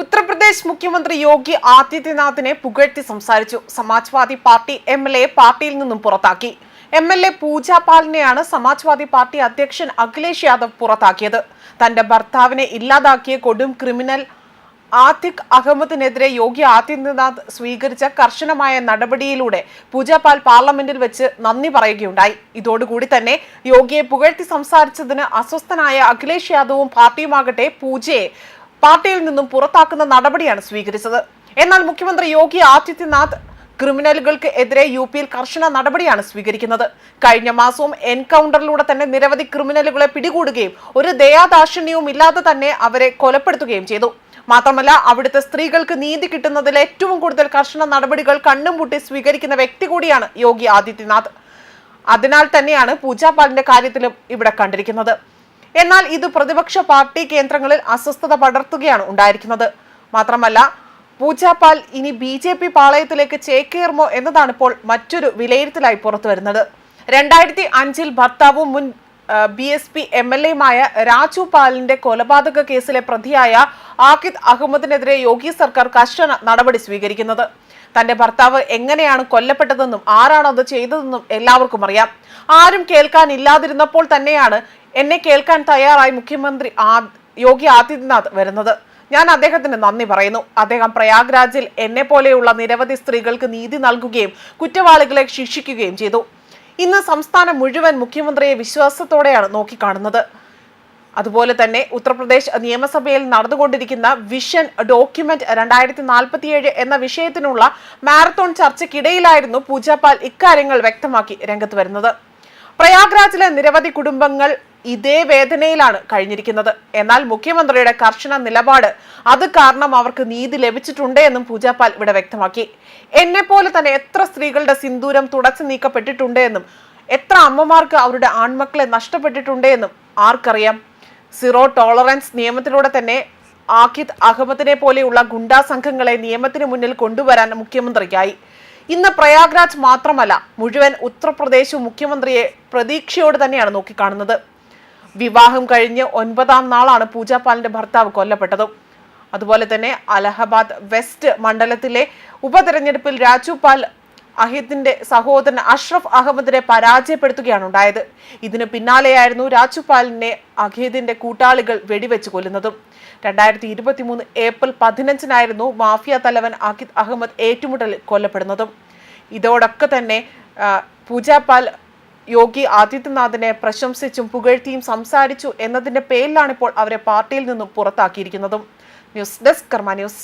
ഉത്തർപ്രദേശ് മുഖ്യമന്ത്രി യോഗി ആദിത്യനാഥിനെ പുകഴ്ത്തി സംസാരിച്ചു. Samajwadi party M L A പാർട്ടിയിൽ നിന്നും പുറത്താക്കി. എം എൽ എ പൂജ പാലിനെയാണ് സമാജ്വാദി പാർട്ടി അധ്യക്ഷൻ അഖിലേഷ് യാദവ് പുറത്താക്കിയത്. തന്റെ ഭർത്താവിനെ ഇല്ലാതാക്കിയ കൊടും ക്രിമിനൽ ആതിഖ് അഹമ്മദിനെതിരെ യോഗി ആദിത്യനാഥ് സ്വീകരിച്ച കർശനമായ നടപടിയിലൂടെ പൂജാപാൽ പാർലമെന്റിൽ വെച്ച് നന്ദി പറയുകയുണ്ടായി. ഇതോടുകൂടി തന്നെ യോഗിയെ പുകഴ്ത്തി സംസാരിച്ചതിന് അസ്വസ്ഥനായ അഖിലേഷ് യാദവും പാർട്ടിയുമാകട്ടെ പൂജയെ പാർട്ടിയിൽ നിന്നും പുറത്താക്കുന്ന നടപടിയാണ് സ്വീകരിച്ചത്. എന്നാൽ മുഖ്യമന്ത്രി യോഗി ആദിത്യനാഥ് ക്രിമിനലുകൾക്ക് എതിരെ യു പിയിൽ കർശന നടപടിയാണ് സ്വീകരിക്കുന്നത്. കഴിഞ്ഞ മാസവും എൻകൗണ്ടറിലൂടെ തന്നെ നിരവധി ക്രിമിനലുകളെ പിടികൂടുകയും ഒരു ദയാദാക്ഷിണ്യവും ഇല്ലാതെ തന്നെ അവരെ കൊലപ്പെടുത്തുകയും ചെയ്തു. മാത്രമല്ല അവിടുത്തെ സ്ത്രീകൾക്ക് നീതി കിട്ടുന്നതിൽ ഏറ്റവും കൂടുതൽ കർശന നടപടികൾ കണ്ണും പൂട്ടി സ്വീകരിക്കുന്ന വ്യക്തി കൂടിയാണ് യോഗി ആദിത്യനാഥ്. അതിനാൽ തന്നെയാണ് പൂജാപാലിന്റെ കാര്യത്തിലും ഇവിടെ കണ്ടിരിക്കുന്നത്. എന്നാൽ ഇത് പ്രതിപക്ഷ പാർട്ടി കേന്ദ്രങ്ങളിൽ അസ്വസ്ഥത പടർത്തുകയാണ് ഉണ്ടായിരിക്കുന്നത്. മാത്രമല്ല പൂജാപാൽ ഇനി ബി ജെ പി പാളയത്തിലേക്ക് ചേക്കേറുമോ എന്നതാണ് ഇപ്പോൾ മറ്റൊരു വിലയിരുത്തലായി പുറത്തു വരുന്നത്. രണ്ടായിരത്തി അഞ്ചിൽ ഭർത്താവും മുൻ B S P M L എയുമായ Raju പാലിന്റെ കൊലപാതക കേസിലെ പ്രതിയായ ആകിദ് അഹമ്മദിനെതിരെ യോഗി സർക്കാർ കർശന നടപടി സ്വീകരിക്കുന്നത്. തന്റെ ഭർത്താവ് എങ്ങനെയാണ് കൊല്ലപ്പെട്ടതെന്നും ആരാണ് അത് ചെയ്തതെന്നും എല്ലാവർക്കും അറിയാം. ആരും കേൾക്കാനില്ലാതിരുന്നപ്പോൾ തന്നെയാണ് എന്നെ കേൾക്കാൻ തയ്യാറായി മുഖ്യമന്ത്രി യോഗി ആദിത്യനാഥ് വരുന്നത്. ഞാൻ അദ്ദേഹത്തിന് നന്ദി പറയുന്നു. അദ്ദേഹം പ്രയാഗ്രാജിൽ എന്നെ പോലെയുള്ള നിരവധി സ്ത്രീകൾക്ക് നീതി നൽകുകയും കുറ്റവാളികളെ ശിക്ഷിക്കുകയും ചെയ്തു. ഇന്ന് സംസ്ഥാനം മുഴുവൻ മുഖ്യമന്ത്രിയെ വിശ്വാസത്തോടെയാണ് നോക്കിക്കാണുന്നത്. അതുപോലെ തന്നെ ഉത്തർപ്രദേശ് നിയമസഭയിൽ നടന്നുകൊണ്ടിരിക്കുന്ന വിഷൻ ഡോക്യുമെന്റ് രണ്ടായിരത്തി നാൽപ്പത്തിയേഴ് എന്ന വിഷയത്തിനുള്ള മാരത്തോൺ ചർച്ചയ്ക്കിടയിലായിരുന്നു പൂജാപാൽ ഇക്കാര്യങ്ങൾ വ്യക്തമാക്കി രംഗത്ത് വരുന്നത്. പ്രയാഗ്രാജിലെ നിരവധി കുടുംബങ്ങൾ ഇതേ വേദനയിലാണ് കഴിഞ്ഞിരിക്കുന്നത്. എന്നാൽ മുഖ്യമന്ത്രിയുടെ കർശന നിലപാട് അത് കാരണം അവർക്ക് നീതി ലഭിച്ചിട്ടുണ്ട് എന്നും പൂജാപാൽ ഇവിടെ വ്യക്തമാക്കി. എന്നെ പോലെ തന്നെ എത്ര സ്ത്രീകളുടെ സിന്ദൂരം തുടച്ചു നീക്കപ്പെട്ടിട്ടുണ്ട് എന്നും എത്ര അമ്മമാർക്ക് അവരുടെ ആൺമക്കളെ നഷ്ടപ്പെട്ടിട്ടുണ്ട് എന്നും ആർക്കറിയാം. സിറോ ടോളറൻസ് നിയമത്തിലൂടെ തന്നെ ആഖിദ് അഹമ്മദിനെ പോലെയുള്ള ഗുണ്ടാ സംഘങ്ങളെ നിയമത്തിന് മുന്നിൽ കൊണ്ടുവരാൻ മുഖ്യമന്ത്രിക്കായി. ഇന്ന് പ്രയാഗ്രാജ് മാത്രമല്ല മുഴുവൻ ഉത്തർപ്രദേശും മുഖ്യമന്ത്രിയെ പ്രതീക്ഷയോട് തന്നെയാണ് നോക്കിക്കാണുന്നത്. വിവാഹം കഴിഞ്ഞ് ഒൻപതാം നാളാണ് പൂജാപാലിന്റെ ഭർത്താവ് കൊല്ലപ്പെട്ടത്. അതുപോലെ തന്നെ അലഹബാദ് വെസ്റ്റ് മണ്ഡലത്തിലെ ഉപതെരഞ്ഞെടുപ്പിൽ രാജുപാൽ അഹിദിന്റെ സഹോദരൻ അഷ്റഫ് അഹമ്മദിനെ പരാജയപ്പെടുത്തുകയാണ് ഉണ്ടായത്. ഇതിന് പിന്നാലെയായിരുന്നു രാജുപാലിനെ അഖീദിന്റെ കൂട്ടാളികൾ വെടിവെച്ച് കൊല്ലുന്നതും. രണ്ടായിരത്തി ഇരുപത്തിമൂന്ന് ഏപ്രിൽ പതിനഞ്ചിനായിരുന്നു മാഫിയ തലവൻ അഖിദ് അഹമ്മദ് ഏറ്റുമുട്ടൽ കൊല്ലപ്പെടുന്നതും. ഇതോടൊക്കെ തന്നെ പൂജാപാൽ യോഗി ആദിത്യനാഥിനെ പ്രശംസിച്ചും പുകഴ്ത്തിയും സംസാരിച്ചു എന്നതിന്റെ പേരിലാണ് ഇപ്പോൾ അവരെ പാർട്ടിയിൽ നിന്നും പുറത്താക്കിയിരിക്കുന്നതും. News desk Karma news.